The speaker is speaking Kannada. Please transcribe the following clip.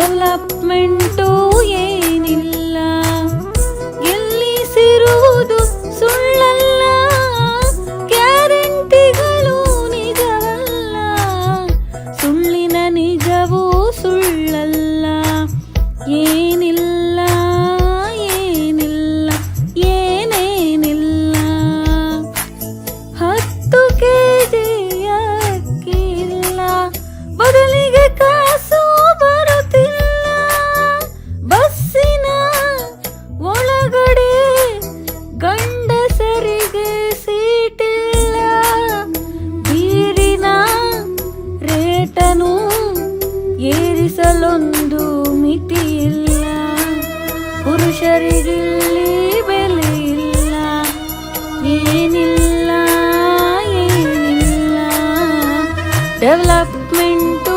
ಡೆವಲಪ್ಮೆಂಟು ಏನಿಲ್ಲ. ಗೆಲ್ಲಿಸಿರುವುದು ಸುಳ್ಳಲ್ಲ. ಗ್ಯಾರಂಟಿಗಳು ನಿಜವಲ್ಲ. ಸುಳ್ಳಿನ ನಿಜವೂ ಸುಳ್ಳಲ್ಲ. ಏನಿಲ್ಲ ಏನಿಲ್ಲ ಏನೇನಿಲ್ಲ. ಹತ್ತು ಕೆ ಎಲ್ಲನೂ ಏರಿಸಲೊಂದು ಮಿತಿಯಿಲ್ಲ. ಪುರುಷರಿಗಿಲ್ಲಿ ಬೆಲೆ ಇಲ್ಲ ಏನಿಲ್ಲ ಏನಿಲ್ಲ. ಡೆವಲಪ್ಮೆಂಟ್